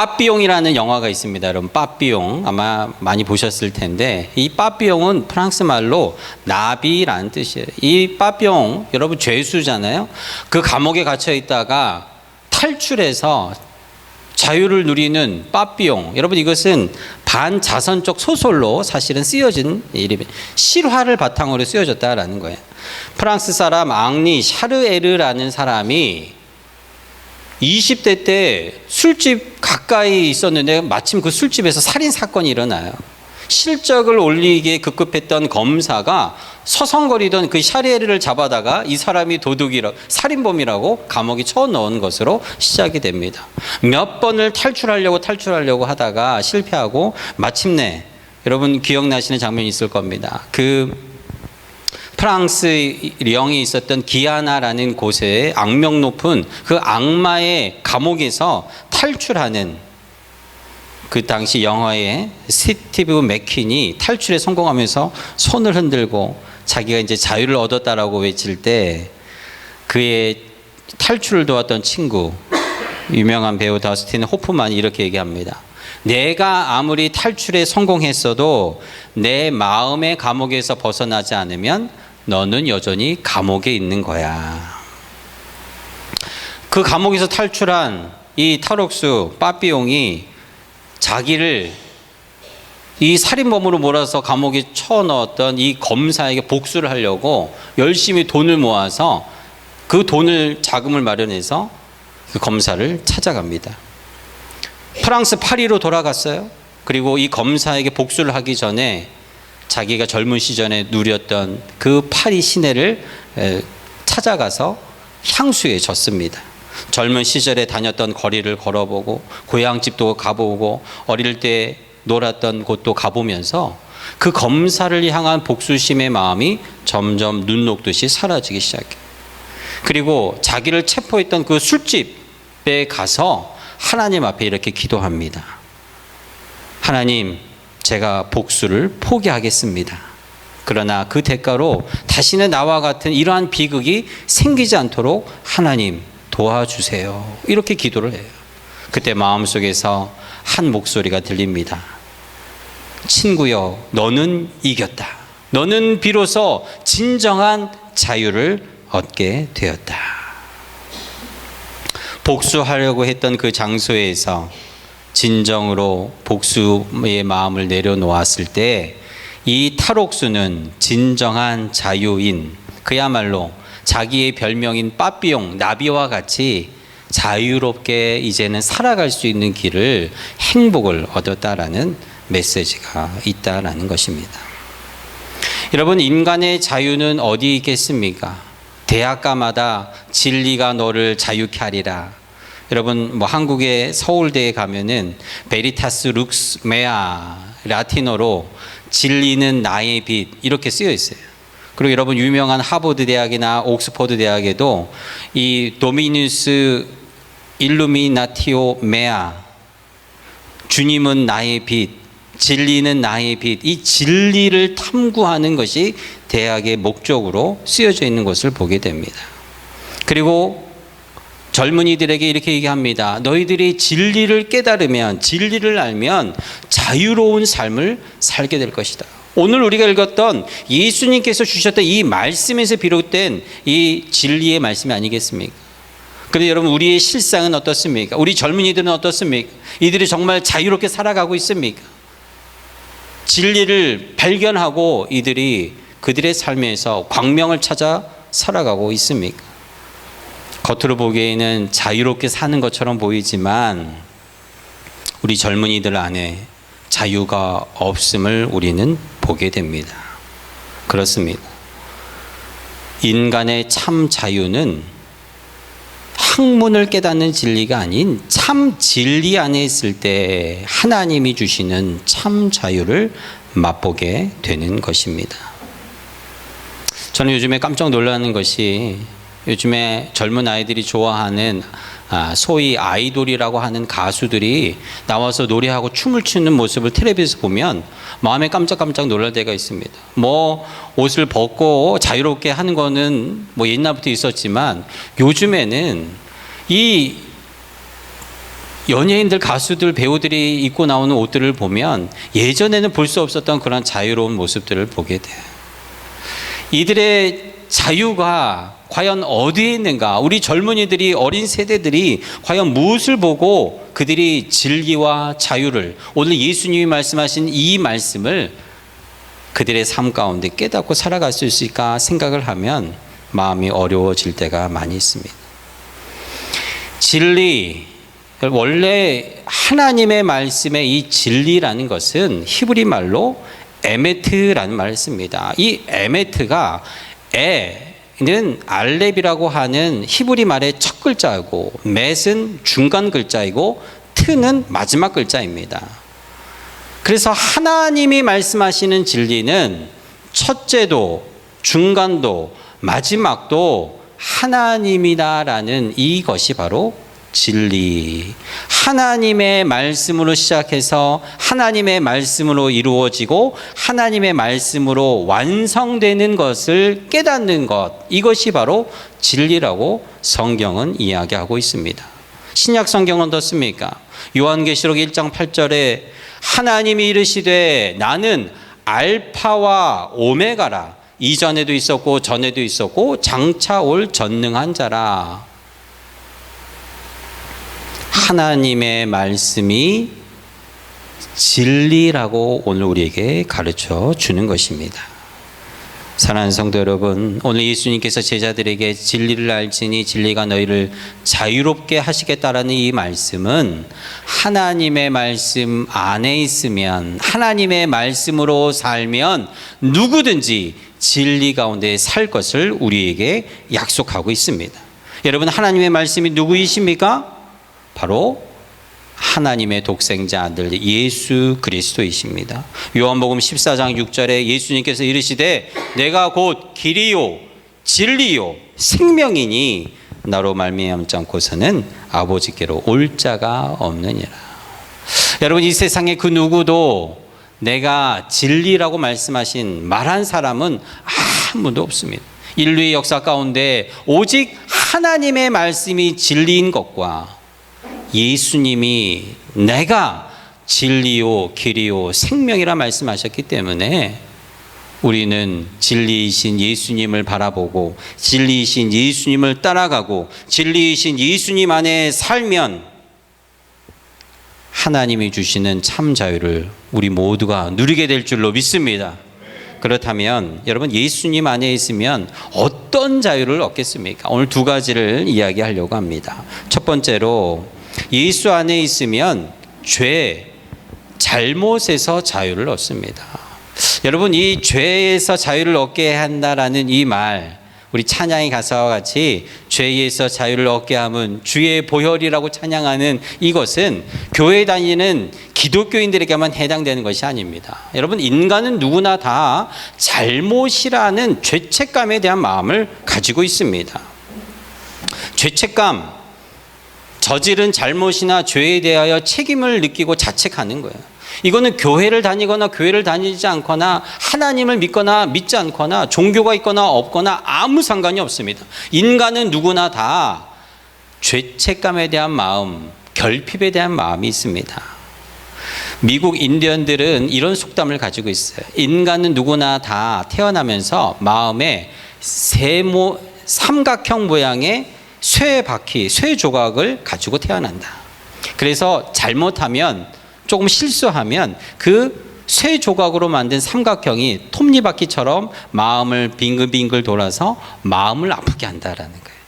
빠삐용이라는 영화가 있습니다. 여러분 빠삐용 아마 많이 보셨을 텐데 이 빠삐용은 프랑스 말로 나비라는 뜻이에요. 이 빠삐용 여러분 죄수잖아요. 그 감옥에 갇혀 있다가 탈출해서 자유를 누리는 빠삐용. 여러분 이것은 반자선적 소설로 사실은 쓰여진 이름이 실화를 바탕으로 쓰여졌다라는 거예요. 프랑스 사람 앙리 샤르에르라는 사람이 20대 때 술집 가까이 있었는데 마침 그 술집에서 살인 사건이 일어나요. 실적을 올리기에 급급했던 검사가 서성거리던 그 샤리에르를 잡아다가 이 사람이 도둑이라 살인범이라고 감옥에 쳐 넣은 것으로 시작이 됩니다. 몇 번을 탈출하려고 탈출하려고 하다가 실패하고 마침내 여러분 기억나시는 장면이 있을 겁니다. 그 프랑스 령이 있었던 기아나라는 곳에 악명 높은 그 악마의 감옥에서 탈출하는 그 당시 영화의 스티브 맥퀸이 탈출에 성공하면서 손을 흔들고 자기가 이제 자유를 얻었다라고 외칠 때 그의 탈출을 도왔던 친구 유명한 배우 더스틴 호프만이 이렇게 얘기합니다. 내가 아무리 탈출에 성공했어도 내 마음의 감옥에서 벗어나지 않으면 너는 여전히 감옥에 있는 거야. 그 감옥에서 탈출한 이 탈옥수 빠삐용이 자기를 이 살인범으로 몰아서 감옥에 쳐 넣었던 이 검사에게 복수를 하려고 열심히 돈을 모아서 그 돈을 자금을 마련해서 그 검사를 찾아갑니다. 프랑스 파리로 돌아갔어요. 그리고 이 검사에게 복수를 하기 전에 자기가 젊은 시절에 누렸던 그 파리 시내를 에, 찾아가서 향수에 졌습니다. 젊은 시절에 다녔던 거리를 걸어보고 고향집도 가보고 어릴 때 놀았던 곳도 가보면서 그 검사를 향한 복수심의 마음이 점점 눈 녹듯이 사라지기 시작해. 그리고 자기를 체포했던 그 술집에 가서 하나님 앞에 이렇게 기도합니다. 하나님, 제가 복수를 포기하겠습니다. 그러나 그 대가로 다시는 나와 같은 이러한 비극이 생기지 않도록 하나님 도와주세요. 이렇게 기도를 해요. 그때 마음속에서 한 목소리가 들립니다. 친구여, 너는 이겼다. 너는 비로소 진정한 자유를 얻게 되었다. 복수하려고 했던 그 장소에서 진정으로 복수의 마음을 내려놓았을 때 이 탈옥수는 진정한 자유인 그야말로 자기의 별명인 빠삐용 나비와 같이 자유롭게 이제는 살아갈 수 있는 길을 행복을 얻었다라는 메시지가 있다라는 것입니다. 여러분 인간의 자유는 어디 있겠습니까? 대학가마다 진리가 너를 자유케 하리라. 여러분 뭐 한국의 서울대에 가면은 베리타스 룩스 메아 라틴어로 진리는 나의 빛 이렇게 쓰여 있어요. 그리고 여러분 유명한 하버드 대학이나 옥스퍼드 대학에도 이 도미누스 일루미나티오 메아 주님은 나의 빛, 진리는 나의 빛. 이 진리를 탐구하는 것이 대학의 목적으로 쓰여져 있는 것을 보게 됩니다. 그리고 젊은이들에게 이렇게 얘기합니다. 너희들이 진리를 깨달으면, 진리를 알면 자유로운 삶을 살게 될 것이다. 오늘 우리가 읽었던 예수님께서 주셨던 이 말씀에서 비롯된 이 진리의 말씀이 아니겠습니까? 그런데 여러분, 우리의 실상은 어떻습니까? 우리 젊은이들은 어떻습니까? 이들이 정말 자유롭게 살아가고 있습니까? 진리를 발견하고 이들이 그들의 삶에서 광명을 찾아 살아가고 있습니까? 겉으로 보기에는 자유롭게 사는 것처럼 보이지만 우리 젊은이들 안에 자유가 없음을 우리는 보게 됩니다. 그렇습니다. 인간의 참 자유는 학문을 깨닫는 진리가 아닌 참 진리 안에 있을 때 하나님이 주시는 참 자유를 맛보게 되는 것입니다. 저는 요즘에 깜짝 놀라는 것이 요즘에 젊은 아이들이 좋아하는 아, 소위 아이돌이라고 하는 가수들이 나와서 노래하고 춤을 추는 모습을 텔레비에서 보면 마음에 깜짝깜짝 놀랄 때가 있습니다. 뭐 옷을 벗고 자유롭게 하는 거는 뭐 옛날부터 있었지만 요즘에는 이 연예인들, 가수들, 배우들이 입고 나오는 옷들을 보면 예전에는 볼 수 없었던 그런 자유로운 모습들을 보게 돼요. 이들의 자유가 과연 어디에 있는가? 우리 젊은이들이 어린 세대들이 과연 무엇을 보고 그들이 진리와 자유를 오늘 예수님이 말씀하신 이 말씀을 그들의 삶 가운데 깨닫고 살아갈 수 있을까 생각을 하면 마음이 어려워질 때가 많이 있습니다. 진리 원래 하나님의 말씀의 이 진리라는 것은 히브리 말로 에메트라는 말을 씁니다. 이 에메트가 에 는 알렙이라고 하는 히브리 말의 첫 글자이고 맷은 중간 글자이고 트는 마지막 글자입니다. 그래서 하나님이 말씀하시는 진리는 첫째도 중간도 마지막도 하나님이다라는 이것이 바로 진리. 하나님의 말씀으로 시작해서 하나님의 말씀으로 이루어지고 하나님의 말씀으로 완성되는 것을 깨닫는 것. 이것이 바로 진리라고 성경은 이야기하고 있습니다. 신약 성경은 어떻습니까? 요한계시록 1장 8절에 하나님이 이르시되 나는 알파와 오메가라. 이전에도 있었고 전에도 있었고 장차 올 전능한 자라. 하나님의 말씀이 진리라고 오늘 우리에게 가르쳐 주는 것입니다. 사랑하는 성도 여러분, 오늘 예수님께서 제자들에게 진리를 알지니 진리가 너희를 자유롭게 하시겠다라는 이 말씀은 하나님의 말씀 안에 있으면 하나님의 말씀으로 살면 누구든지 진리 가운데 살 것을 우리에게 약속하고 있습니다. 여러분, 하나님의 말씀이 누구이십니까? 바로 하나님의 독생자 아들 예수 그리스도이십니다. 요한복음 14장 6절에 예수님께서 이르시되 내가 곧 길이요 진리요 생명이니 나로 말미암지 않고서는 아버지께로 올 자가 없느니라. 여러분 이 세상에 그 누구도 내가 진리라고 말씀하신 말한 사람은 아무도 없습니다. 인류의 역사 가운데 오직 하나님의 말씀이 진리인 것과 예수님이 내가 진리요 길이요 생명이라 말씀하셨기 때문에 우리는 진리이신 예수님을 바라보고 진리이신 예수님을 따라가고 진리이신 예수님 안에 살면 하나님이 주시는 참 자유를 우리 모두가 누리게 될 줄로 믿습니다. 그렇다면 여러분 예수님 안에 있으면 어떤 자유를 얻겠습니까? 오늘 두 가지를 이야기하려고 합니다. 첫 번째로 예수 안에 있으면 죄, 잘못에서 자유를 얻습니다. 여러분, 이 죄에서 자유를 얻게 한다라는 이 말, 우리 찬양의 가사와 같이 죄에서 자유를 얻게 함은 주의 보혈이라고 찬양하는 이것은 교회 다니는 기독교인들에게만 해당되는 것이 아닙니다. 여러분, 인간은 누구나 다 잘못이라는 죄책감에 대한 마음을 가지고 있습니다. 죄책감, 저지른 잘못이나 죄에 대하여 책임을 느끼고 자책하는 거예요. 이거는 교회를 다니거나 교회를 다니지 않거나 하나님을 믿거나 믿지 않거나 종교가 있거나 없거나 아무 상관이 없습니다. 인간은 누구나 다 죄책감에 대한 마음, 결핍에 대한 마음이 있습니다. 미국 인디언들은 이런 속담을 가지고 있어요. 인간은 누구나 다 태어나면서 마음에 세모 삼각형 모양의 쇠 바퀴, 쇠 조각을 가지고 태어난다. 그래서 잘못하면 조금 실수하면 그 쇠 조각으로 만든 삼각형이 톱니바퀴처럼 마음을 빙글빙글 돌아서 마음을 아프게 한다라는 거예요.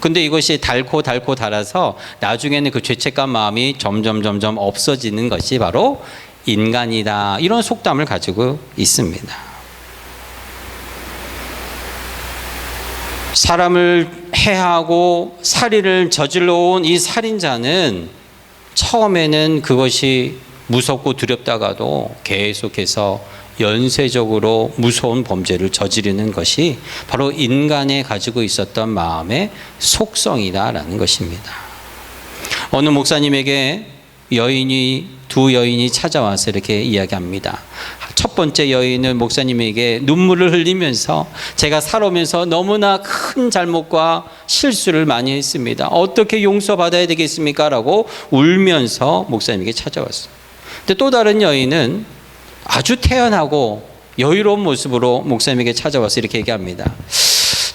근데 이것이 닳고 닳고 닳아서 나중에는 그 죄책감 마음이 점점 점점 없어지는 것이 바로 인간이다. 이런 속담을 가지고 있습니다. 사람을 해하고 살인을 저질러 온 이 살인자는 처음에는 그것이 무섭고 두렵다가도 계속해서 연쇄적으로 무서운 범죄를 저지르는 것이 바로 인간에 가지고 있었던 마음의 속성이다라는 것입니다. 어느 목사님에게 여인이 두 여인이 찾아와서 이렇게 이야기합니다. 첫 번째 여인은 목사님에게 눈물을 흘리면서 제가 살아오면서 너무나 큰 잘못과 실수를 많이 했습니다. 어떻게 용서받아야 되겠습니까? 라고 울면서 목사님에게 찾아왔어요. 근데 또 다른 여인은 아주 태연하고 여유로운 모습으로 목사님에게 찾아와서 이렇게 얘기합니다.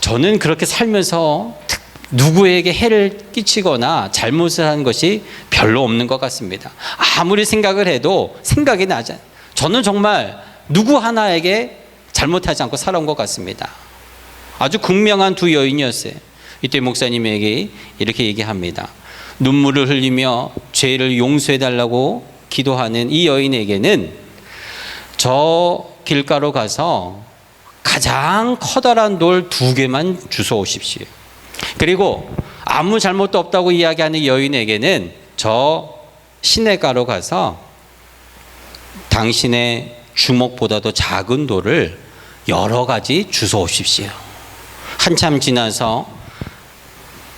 저는 그렇게 살면서 특- 누구에게 해를 끼치거나 잘못을 한 것이 별로 없는 것 같습니다. 아무리 생각을 해도 생각이 나지 않아요. 저는 정말 누구 하나에게 잘못하지 않고 살아온 것 같습니다. 아주 극명한 두 여인이었어요. 이때 목사님에게 이렇게 얘기합니다. 눈물을 흘리며 죄를 용서해 달라고 기도하는 이 여인에게는 저 길가로 가서 가장 커다란 돌 두 개만 주워 오십시오. 그리고 아무 잘못도 없다고 이야기하는 여인에게는 저 시내가로 가서 당신의 주먹보다도 작은 돌을 여러 가지 주워 오십시오. 한참 지나서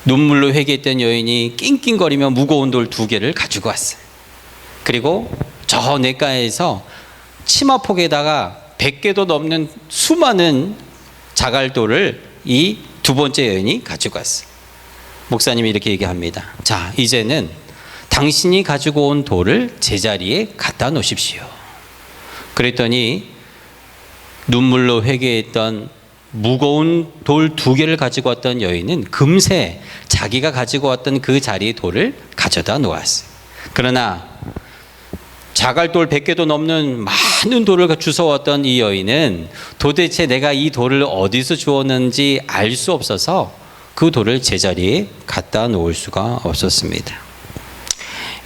눈물로 회개했던 여인이 낑낑거리며 무거운 돌 두 개를 가지고 왔어요. 그리고 저 냇가에서 치마폭에다가 100개도 넘는 수많은 자갈돌을 이 두 번째 여인이 가지고 왔어요. 목사님이 이렇게 얘기합니다. 자, 이제는 당신이 가지고 온 돌을 제자리에 갖다 놓으십시오. 그랬더니 눈물로 회개했던 무거운 돌 두 개를 가지고 왔던 여인은 금세 자기가 가지고 왔던 그 자리에 돌을 가져다 놓았어요. 그러나 자갈돌 100개도 넘는 많은 돌을 주워왔던 이 여인은 도대체 내가 이 돌을 어디서 주웠는지 알 수 없어서 그 돌을 제자리에 갖다 놓을 수가 없었습니다.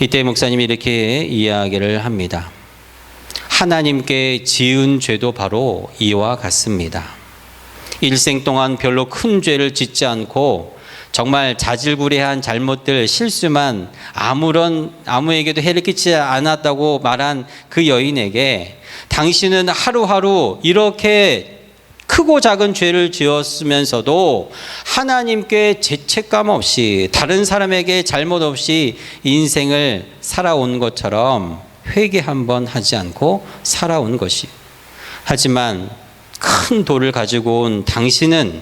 이때 목사님이 이렇게 이야기를 합니다. 하나님께 지은 죄도 바로 이와 같습니다. 일생 동안 별로 큰 죄를 짓지 않고 정말 자질구레한 잘못들 실수만 아무런 아무에게도 해를 끼치지 않았다고 말한 그 여인에게 당신은 하루하루 이렇게 크고 작은 죄를 지었으면서도 하나님께 죄책감 없이 다른 사람에게 잘못 없이 인생을 살아온 것처럼 회개 한번 하지 않고 살아온 것이 하지만 큰 돌을 가지고 온 당신은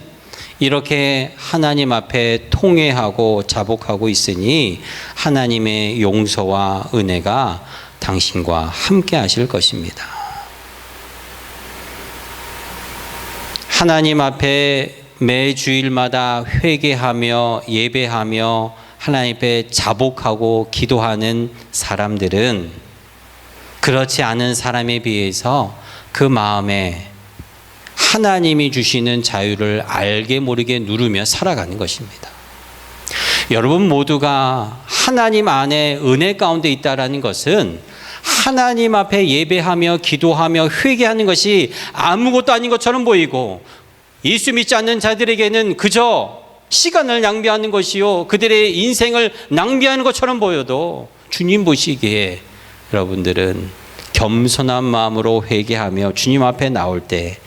이렇게 하나님 앞에 통회하고 자복하고 있으니 하나님의 용서와 은혜가 당신과 함께 하실 것입니다. 하나님 앞에 매 주일마다 회개하며 예배하며 하나님 앞에 자복하고 기도하는 사람들은 그렇지 않은 사람에 비해서 그 마음에 하나님이 주시는 자유를 알게 모르게 누르며 살아가는 것입니다. 여러분 모두가 하나님 안에 은혜 가운데 있다라는 것은 하나님 앞에 예배하며 기도하며 회개하는 것이 아무것도 아닌 것처럼 보이고 예수 믿지 않는 자들에게는 그저 시간을 낭비하는 것이요 그들의 인생을 낭비하는 것처럼 보여도 주님 보시기에 여러분들은 겸손한 마음으로 회개하며 주님 앞에 나올 때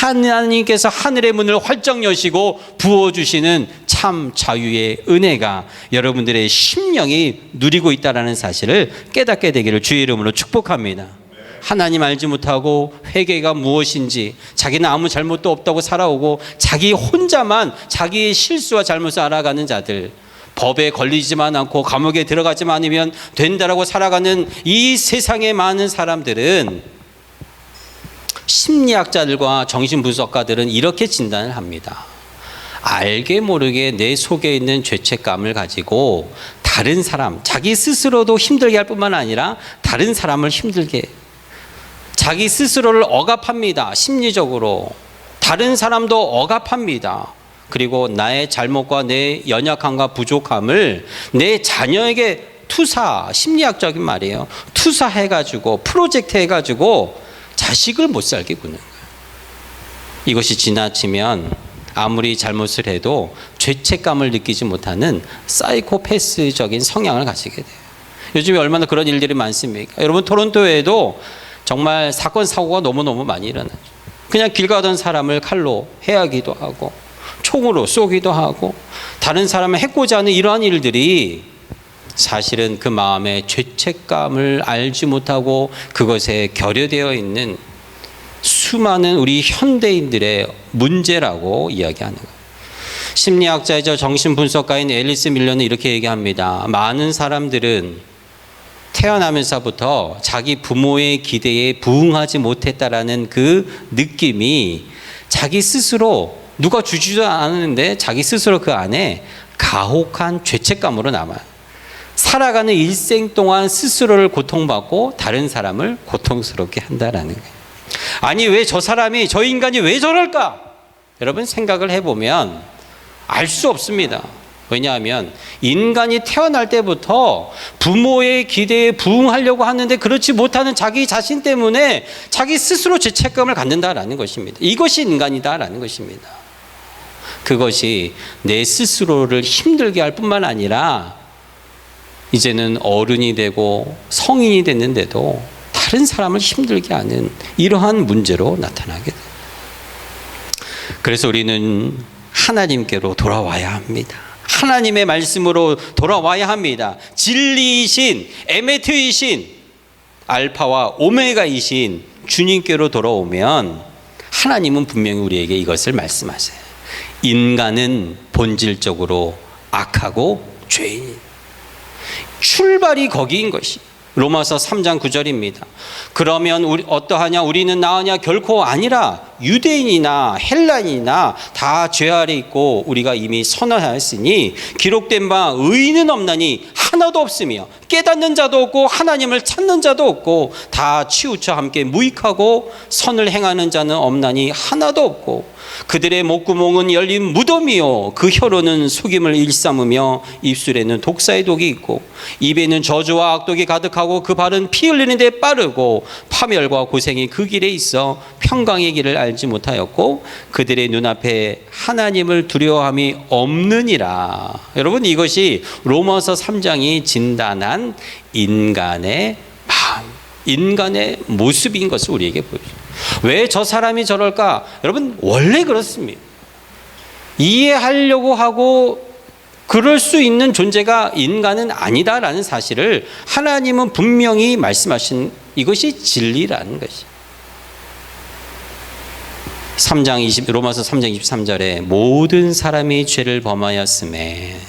하나님께서 하늘의 문을 활짝 여시고 부어주시는 참 자유의 은혜가 여러분들의 심령이 누리고 있다는 사실을 깨닫게 되기를 주의 이름으로 축복합니다. 하나님 알지 못하고 회개가 무엇인지 자기는 아무 잘못도 없다고 살아오고 자기 혼자만 자기의 실수와 잘못을 알아가는 자들 법에 걸리지만 않고 감옥에 들어가지만 않으면 된다라고 살아가는 이 세상의 많은 사람들은 심리학자들과 정신분석가들은 이렇게 진단을 합니다. 알게 모르게 내 속에 있는 죄책감을 가지고 다른 사람, 자기 스스로도 힘들게 할 뿐만 아니라 다른 사람을 힘들게 자기 스스로를 억압합니다. 심리적으로. 다른 사람도 억압합니다. 그리고 나의 잘못과 내 연약함과 부족함을 내 자녀에게 투사, 심리학적인 말이에요. 투사해가지고, 프로젝트 해가지고 자식을 못 살게 구는 거예요. 이것이 지나치면 아무리 잘못을 해도 죄책감을 느끼지 못하는 사이코패스적인 성향을 가지게 돼요. 요즘에 얼마나 그런 일들이 많습니까? 여러분 토론토에도 정말 사건 사고가 너무너무 많이 일어나죠. 그냥 길 가던 사람을 칼로 해하기도 하고 총으로 쏘기도 하고 다른 사람을 해코지 하는 이러한 일들이 사실은 그 마음에 죄책감을 알지 못하고 그것에 결여되어 있는 수많은 우리 현대인들의 문제라고 이야기하는 거예요. 심리학자이자 정신분석가인 앨리스 밀러는 이렇게 얘기합니다. 많은 사람들은 태어나면서부터 자기 부모의 기대에 부응하지 못했다라는 그 느낌이 자기 스스로 누가 주지도 않았는데 자기 스스로 그 안에 가혹한 죄책감으로 남아요. 살아가는 일생 동안 스스로를 고통받고 다른 사람을 고통스럽게 한다라는 거예요. 아니 왜 저 사람이 저 인간이 왜 저럴까? 여러분 생각을 해보면 알 수 없습니다. 왜냐하면 인간이 태어날 때부터 부모의 기대에 부응하려고 하는데 그렇지 못하는 자기 자신 때문에 자기 스스로 죄책감을 갖는다라는 것입니다. 이것이 인간이다라는 것입니다. 그것이 내 스스로를 힘들게 할 뿐만 아니라 이제는 어른이 되고 성인이 됐는데도 다른 사람을 힘들게 하는 이러한 문제로 나타나게 돼요. 그래서 우리는 하나님께로 돌아와야 합니다. 하나님의 말씀으로 돌아와야 합니다. 진리이신 에메트이신 알파와 오메가이신 주님께로 돌아오면 하나님은 분명히 우리에게 이것을 말씀하세요. 인간은 본질적으로 악하고 죄인. 출발이 거기인 것이. 로마서 3장 9절입니다. 그러면 우리 어떠하냐 우리는 나으냐 결코 아니라 유대인이나 헬란이나 다 죄 아래 있고 우리가 이미 선언하였으니 기록된 바 의인은 없나니 하나도 없으며 깨닫는 자도 없고 하나님을 찾는 자도 없고 다 치우쳐 함께 무익하고 선을 행하는 자는 없나니 하나도 없고 그들의 목구멍은 열린 무덤이요 그 혀로는 속임을 일삼으며 입술에는 독사의 독이 있고 입에는 저주와 악독이 가득하고 그 발은 피 흘리는 데 빠르고 파멸과 고생이 그 길에 있어 평강의 길을 알지 못하였고 그들의 눈앞에 하나님을 두려워함이 없느니라 여러분 이것이 로마서 3장이 진단한 인간의 마음 인간의 모습인 것을 우리에게 보여줍니다 왜저 사람이 저럴까? 여러분, 원래 그렇습니다. 이해하려고 하고 그럴 수 있는 존재가 인간은 아니다라는 사실을 하나님은 분명히 말씀하신 이것이 진리라는 것이. 3장 20 로마서 3장 23절에 모든 사람이 죄를 범하였음에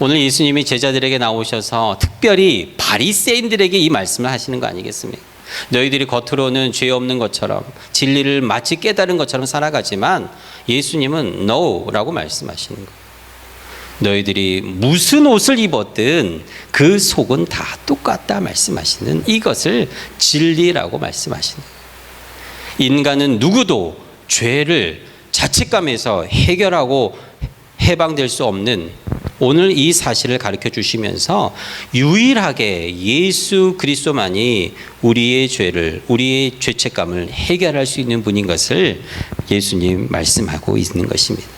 오늘 예수님이 제자들에게 나오셔서 특별히 바리새인들에게 이 말씀을 하시는 거 아니겠습니까? 너희들이 겉으로는 죄 없는 것처럼 진리를 마치 깨달은 것처럼 살아가지만 예수님은 no라고 말씀하시는 거예요. 너희들이 무슨 옷을 입었든 그 속은 다 똑같다 말씀하시는 이것을 진리라고 말씀하시는 거예요. 인간은 누구도 죄를 자책감에서 해결하고 해방될 수 없는 오늘 이 사실을 가르쳐 주시면서 유일하게 예수 그리스도만이 우리의 죄를 우리의 죄책감을 해결할 수 있는 분인 것을 예수님 말씀하고 있는 것입니다.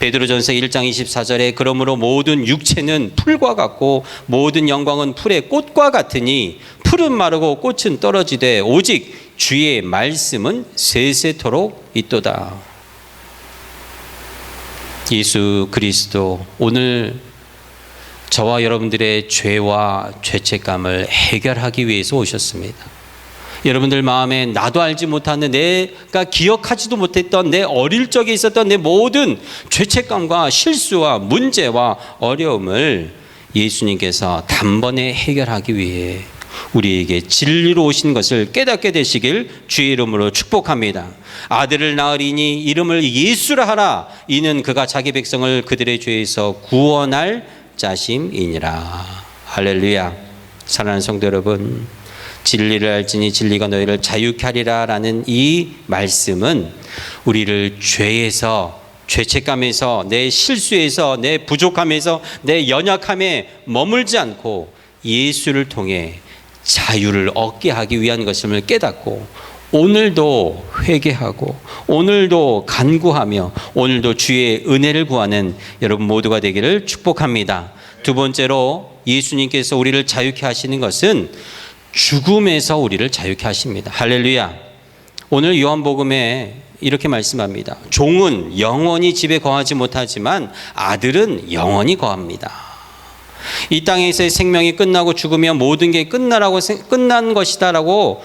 베드로전서 1장 24절에 그러므로 모든 육체는 풀과 같고 모든 영광은 풀의 꽃과 같으니 풀은 마르고 꽃은 떨어지되 오직 주의 말씀은 세세토록 있도다. 예수 그리스도 오늘 저와 여러분들의 죄와 죄책감을 해결하기 위해서 오셨습니다. 여러분들 마음에 나도 알지 못하는 내가 기억하지도 못했던 내 어릴 적에 있었던 내 모든 죄책감과 실수와 문제와 어려움을 예수님께서 단번에 해결하기 위해 우리에게 진리로 오신 것을 깨닫게 되시길 주의 이름으로 축복합니다. 아들을 낳으리니 이름을 예수라 하라. 이는 그가 자기 백성을 그들의 죄에서 구원할 자심이니라. 할렐루야. 사랑하는 성도 여러분, 진리를 알지니 진리가 너희를 자유케 하리라라는 이 말씀은 우리를 죄에서 죄책감에서 내 실수에서 내 부족함에서 내 연약함에 머물지 않고 예수를 통해 자유를 얻게 하기 위한 것임을 깨닫고 오늘도 회개하고 오늘도 간구하며 오늘도 주의 은혜를 구하는 여러분 모두가 되기를 축복합니다. 두 번째로 예수님께서 우리를 자유케 하시는 것은 죽음에서 우리를 자유케 하십니다. 할렐루야. 오늘 요한복음에 이렇게 말씀합니다. 종은 영원히 집에 거하지 못하지만 아들은 영원히 거합니다. 이 땅에서의 생명이 끝나고 죽으면 모든 게 끝나라고 끝난 것이다라고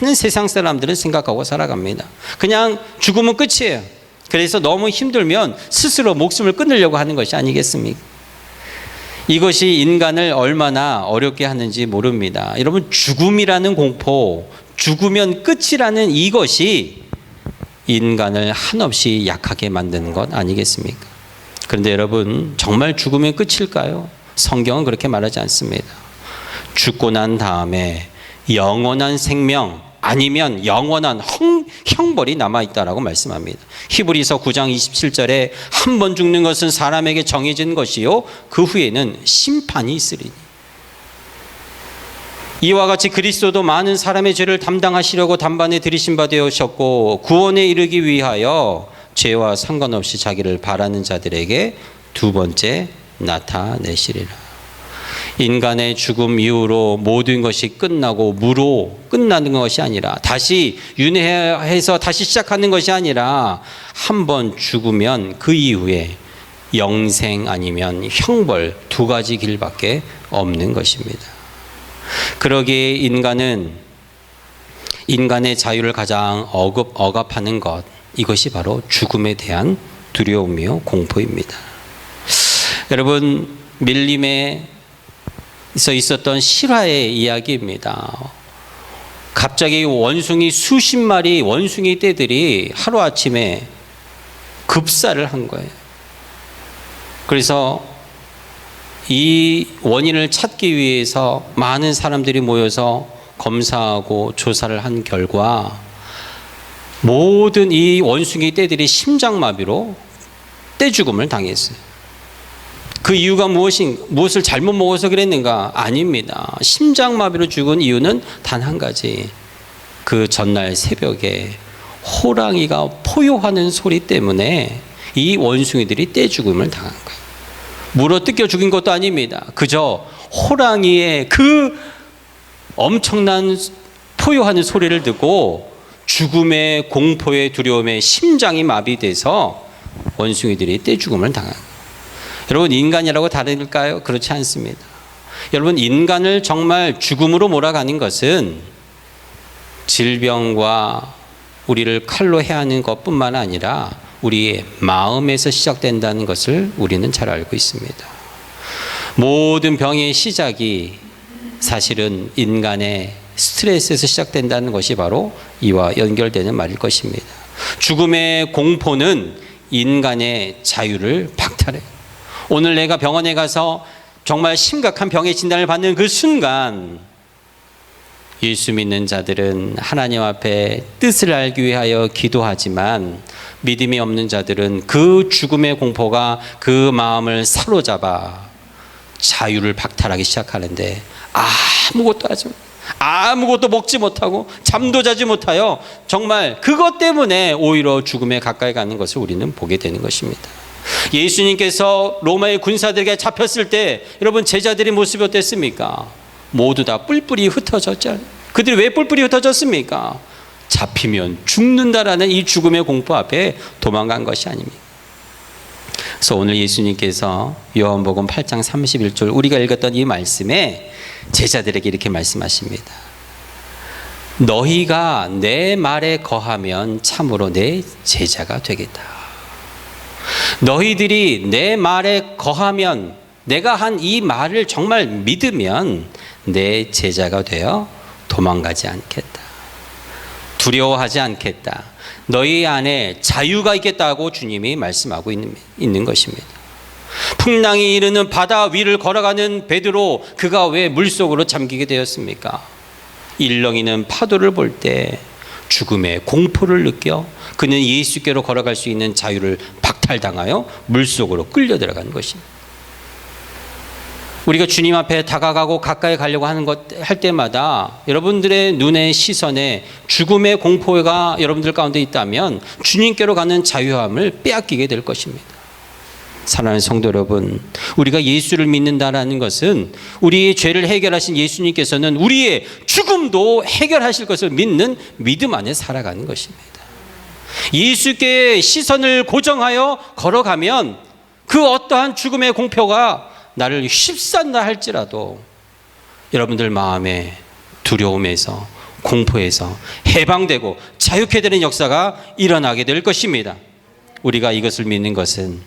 많은 세상 사람들은 생각하고 살아갑니다. 그냥 죽으면 끝이에요. 그래서 너무 힘들면 스스로 목숨을 끊으려고 하는 것이 아니겠습니까? 이것이 인간을 얼마나 어렵게 하는지 모릅니다. 여러분, 죽음이라는 공포, 죽으면 끝이라는 이것이 인간을 한없이 약하게 만드는 것 아니겠습니까? 그런데 여러분, 정말 죽으면 끝일까요? 성경은 그렇게 말하지 않습니다. 죽고 난 다음에 영원한 생명 아니면 영원한 형, 형벌이 남아 있다라고 말씀합니다. 히브리서 9장 27절에 한 번 죽는 것은 사람에게 정해진 것이요 그 후에는 심판이 있으리니. 이와 같이 그리스도도 많은 사람의 죄를 담당하시려고 단번에 들이신 바 되셨고 구원에 이르기 위하여 죄와 상관없이 자기를 바라는 자들에게 두 번째 나타내시리라. 인간의 죽음 이후로 모든 것이 끝나고 무로 끝나는 것이 아니라 다시 윤회해서 다시 시작하는 것이 아니라 한 번 죽으면 그 이후에 영생 아니면 형벌 두 가지 길밖에 없는 것입니다. 그러기에 인간은 인간의 자유를 가장 억압, 억압하는 것 이것이 바로 죽음에 대한 두려움이요 공포입니다. 여러분 밀림에 서 있었던 실화의 이야기입니다. 갑자기 원숭이 수십 마리 원숭이 떼들이 하루 아침에 급사를 한 거예요. 그래서 이 원인을 찾기 위해서 많은 사람들이 모여서 검사하고 조사를 한 결과 모든 이 원숭이 떼들이 심장마비로 떼 죽음을 당했어요. 그 이유가 무엇인 무엇을 잘못 먹어서 그랬는가? 아닙니다. 심장마비로 죽은 이유는 단 한 가지. 그 전날 새벽에 호랑이가 포효하는 소리 때문에 이 원숭이들이 떼 죽음을 당한 거예요. 물어 뜯겨 죽인 것도 아닙니다. 그저 호랑이의 그 엄청난 포효하는 소리를 듣고 죽음의 공포의 두려움에 심장이 마비돼서 원숭이들이 떼 죽음을 당한 거예요. 여러분 인간이라고 다를까요? 그렇지 않습니다. 여러분 인간을 정말 죽음으로 몰아가는 것은 질병과 우리를 칼로 해하는 것뿐만 아니라 우리의 마음에서 시작된다는 것을 우리는 잘 알고 있습니다. 모든 병의 시작이 사실은 인간의 스트레스에서 시작된다는 것이 바로 이와 연결되는 말일 것입니다. 죽음의 공포는 인간의 자유를 박탈해요. 오늘 내가 병원에 가서 정말 심각한 병의 진단을 받는 그 순간 예수 믿는 자들은 하나님 앞에 뜻을 알기 위하여 기도하지만 믿음이 없는 자들은 그 죽음의 공포가 그 마음을 사로잡아 자유를 박탈하기 시작하는데 아무것도 하지 못 아무것도 먹지 못하고 잠도 자지 못하여 정말 그것 때문에 오히려 죽음에 가까이 가는 것을 우리는 보게 되는 것입니다. 예수님께서 로마의 군사들에게 잡혔을 때 여러분 제자들의 모습이 어땠습니까? 모두 다 뿔뿔이 흩어졌잖아요. 그들이 왜 뿔뿔이 흩어졌습니까? 잡히면 죽는다라는 이 죽음의 공포 앞에 도망간 것이 아닙니다. 그래서 오늘 예수님께서 요한복음 8장 31절 우리가 읽었던 이 말씀에 제자들에게 이렇게 말씀하십니다. 너희가 내 말에 거하면 참으로 내 제자가 되겠다. 너희들이 내 말에 거하면 내가 한 이 말을 정말 믿으면 내 제자가 되어 도망가지 않겠다. 두려워하지 않겠다. 너희 안에 자유가 있겠다고 주님이 말씀하고 있는, 것입니다. 풍랑이 이르는 바다 위를 걸어가는 베드로 그가 왜 물속으로 잠기게 되었습니까? 일렁이는 파도를 볼 때 죽음의 공포를 느껴 그는 예수께로 걸어갈 수 있는 자유를 박탈당하여 물속으로 끌려 들어간 것입니다. 우리가 주님 앞에 다가가고 가까이 가려고 하는 것 할 때마다 여러분들의 눈의 시선에 죽음의 공포가 여러분들 가운데 있다면 주님께로 가는 자유함을 빼앗기게 될 것입니다. 사랑하는 성도 여러분, 우리가 예수를 믿는다라는 것은 우리의 죄를 해결하신 예수님께서는 우리의 죽음도 해결하실 것을 믿는 믿음 안에 살아가는 것입니다. 예수께 시선을 고정하여 걸어가면 그 어떠한 죽음의 공표가 나를 휩싼다 할지라도 여러분들 마음에 두려움에서 공포에서 해방되고 자유케 되는 역사가 일어나게 될 것입니다. 우리가 이것을 믿는 것은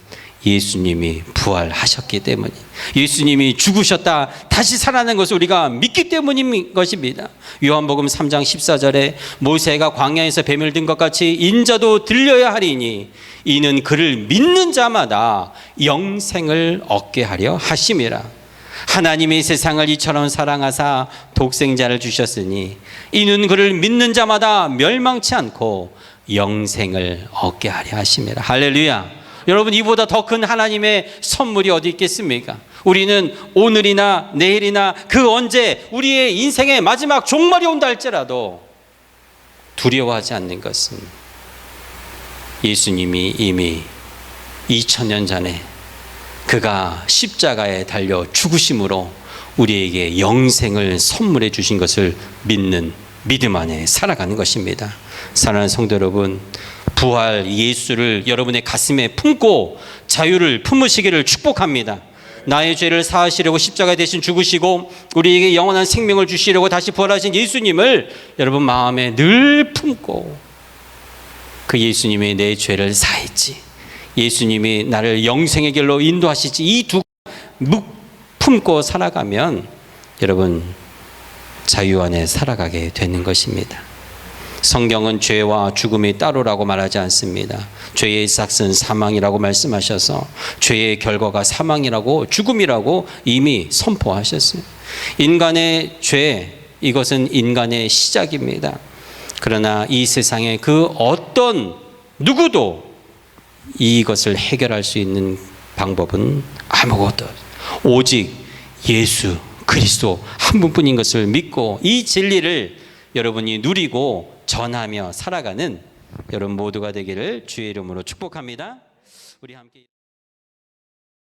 예수님이 부활하셨기 때문이 예수님이 죽으셨다 다시 살아난 것을 우리가 믿기 때문인 것입니다. 요한복음 3장 14절에 모세가 광야에서 뱀을 든 것 같이 인자도 들려야 하리니 이는 그를 믿는 자마다 영생을 얻게 하려 하심이라. 하나님이 세상을 이처럼 사랑하사 독생자를 주셨으니 이는 그를 믿는 자마다 멸망치 않고 영생을 얻게 하려 하심이라. 할렐루야. 여러분 이보다 더 큰 하나님의 선물이 어디 있겠습니까? 우리는 오늘이나 내일이나 그 언제 우리의 인생의 마지막 종말이 온다 할지라도 두려워하지 않는 것은 예수님이 이미 2000년 전에 그가 십자가에 달려 죽으심으로 우리에게 영생을 선물해 주신 것을 믿는 믿음 안에 살아가는 것입니다. 사랑하는 성도 여러분, 부활 예수를 여러분의 가슴에 품고 자유를 품으시기를 축복합니다. 나의 죄를 사하시려고 십자가에 대신 죽으시고 우리에게 영원한 생명을 주시려고 다시 부활하신 예수님을 여러분 마음에 늘 품고 그 예수님이 내 죄를 사했지. 예수님이 나를 영생의 길로 인도하시지. 이 두 품고 살아가면 여러분 자유 안에 살아가게 되는 것입니다. 성경은 죄와 죽음이 따로라고 말하지 않습니다. 죄의 삭은 사망이라고 말씀하셔서 죄의 결과가 사망이라고 죽음이라고 이미 선포하셨어요. 인간의 죄 이것은 인간의 시작입니다. 그러나 이 세상에 그 어떤 누구도 이것을 해결할 수 있는 방법은 아무것도. 오직 예수 그리스도 한 분뿐인 것을 믿고 이 진리를 여러분이 누리고 전하며 살아가는 여러분 모두가 되기를 주의 이름으로 축복합니다. 우리 함께